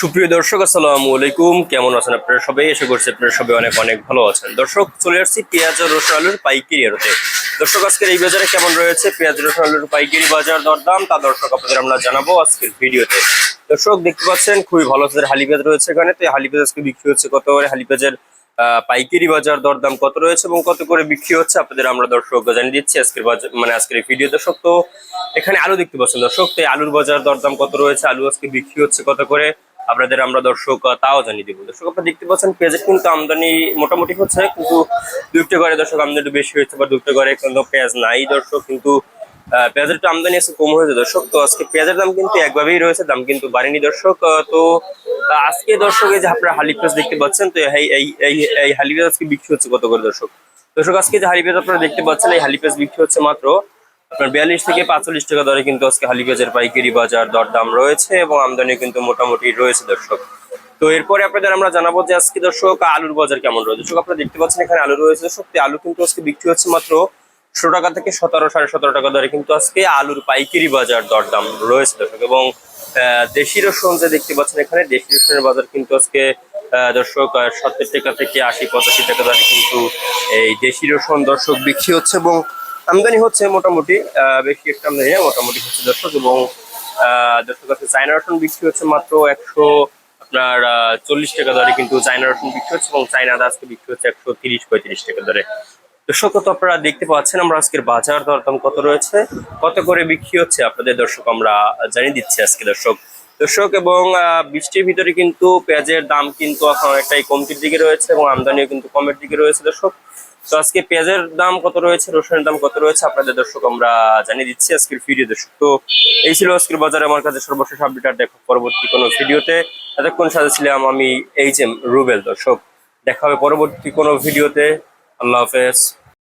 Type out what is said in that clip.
সুপ্রিয় দর্শক, আসসালামু আলাইকুম। কেমন আছেন আপনারা সবাই? এসে করছে আপনারা সবাই অনেক অনেক ভালো আছেন। দর্শক, চলে আসছি পেঁয়াজ ও রসুন আলুর পাইকারি আড়তে দর্শক, আজকের এই বাজারে কেমন রয়েছে? পেঁয়াজ, রসুন আলুর পাইকারি বাজার দরদাম, তা দর্শক আপনাদের আমরা জানাব আজকের ভিডিওতে। দর্শক, দেখতে পাচ্ছেন, খুবই ভালো সাইজের হালি পেঁয়াজ রয়েছে এখানে। তো হালি পেঁয়াজ আজকে বিক্রি হচ্ছে কত করে? হালি পেঁয়াজের পাইকারি বাজার দরদাম কত রয়েছে এবং কত করে বিক্রি হচ্ছে? আপনাদের আমরা দর্শক জানিয়ে দিচ্ছি আজকের বাজার মানে আজকের ভিডিও। দর্শক, তো এখানে আলু দেখতে পাচ্ছেন দর্শক। তো আলুর বাজার দরদাম কত রয়েছে? আলু আজকে বিক্রি হচ্ছে কত করে? আপনাদের আমরা দর্শক তাও জানিয়ে দেবো। দর্শক, আপনারা দেখতে পাচ্ছেন, পেঁয়াজের কিন্তু আমদানি মোটামুটি হচ্ছে, কিন্তু দুটো ঘরে দর্শক আমদানি বেশি হয়েছে বা দুটো ঘরে কিন্তু পেঁয়াজ নাই দর্শক, কিন্তু পেঁয়াজের একটু আমদানি আছে, কম হয়েছে দর্শক। তো আজকে পেঁয়াজের দাম কিন্তু একভাবেই রয়েছে, দাম কিন্তু বাড়েনি দর্শক। তো আজকে দর্শক এই যে আপনারা হালি পেঁয়াজ দেখতে পাচ্ছেন, তো এই হালি পেঁয়াজ আজকে বিক্রি হচ্ছে কত করে দর্শক? দর্শক, আজকে যে হালি পেঁয়াজ আপনারা দেখতে পাচ্ছেন, এই হালি পেঁয়াজ বিক্রি হচ্ছে মাত্র আপনার বিয়াল্লিশ থেকে পাঁচচল্লিশ টাকা দরে কিন্তু আজকে হালি পেঁয়াজের পাইকারি বাজার দরদাম রয়েছে এবং আমদানি কিন্তু মোটামুটি রয়েছে, দর্শক। তো এরপরে আপনাদের আমরা জানাব যে আজকে, দর্শক, আলুর বাজার কেমন রয়েছে। দর্শক, আপনারা দেখতে পাচ্ছেন এখানে আলু রয়েছে, দর্শক। আলু কিন্তু আজকে বিক্রি হচ্ছে মাত্র ষোলো টাকা থেকে সতেরো, সাড়ে সতেরো টাকা দরে কিন্তু আজকে আলুর পাইকারি বাজার দরদাম রয়েছে, দর্শক। এবং দেশি রসুন যে দেখতে পাচ্ছেন এখানে, দেশি রসুনের বাজার কিন্তু আজকে দর্শক সত্তর টাকা থেকে আশি, পঁচাশি টাকা দরে কিন্তু এই দেশি রসুন, দর্শক, বিক্রি হচ্ছে এবং আমদানি হচ্ছে মোটামুটি বেশি একটা আমদানি মোটামুটি হচ্ছে দর্শক এবং দর্শক আছে চায়না রসুন বিক্রি হচ্ছে মাত্র একশো আপনার চল্লিশ টাকা দরে, কিন্তু চায়না রসুন বিক্রি হচ্ছে এবং চায়না আজকে বিক্রি হচ্ছে একশো তিরিশ, পঁয়ত্রিশ টাকা দরে। দর্শক, তো আপনারা দেখতে পাচ্ছেন আমরা আজকের বাজার দরদাম কত রয়েছে, কত করে বিক্রি হচ্ছে আপনাদের দর্শক আমরা জানিয়ে দিচ্ছি আজকে দর্শক। দর্শক, এবং বৃষ্টির ভিতরে কিন্তু পেঁয়াজের দাম কিন্তু এখন অনেকটাই কমতির দিকে রয়েছে এবং আমদানিও কিন্তু কমের দিকে রয়েছে দর্শক। তো আজকে পেঁয়াজের দাম কত রয়েছে? রসুনের দাম কত রয়েছে? আপনাদের দর্শক, আমরা জানিয়ে দিচ্ছি আজকের ভিডিও দর্শক তো এই ছিল আজকের বাজারে আমার কাছে সর্বশেষ আপডেট আর দেখো পরবর্তী কোনো ভিডিওতে এতক্ষণ সাথে ছিলাম আমি এইচ এম রুবেল দর্শক। দেখা হবে পরবর্তী কোনো ভিডিওতে আল্লাহ হাফেজ।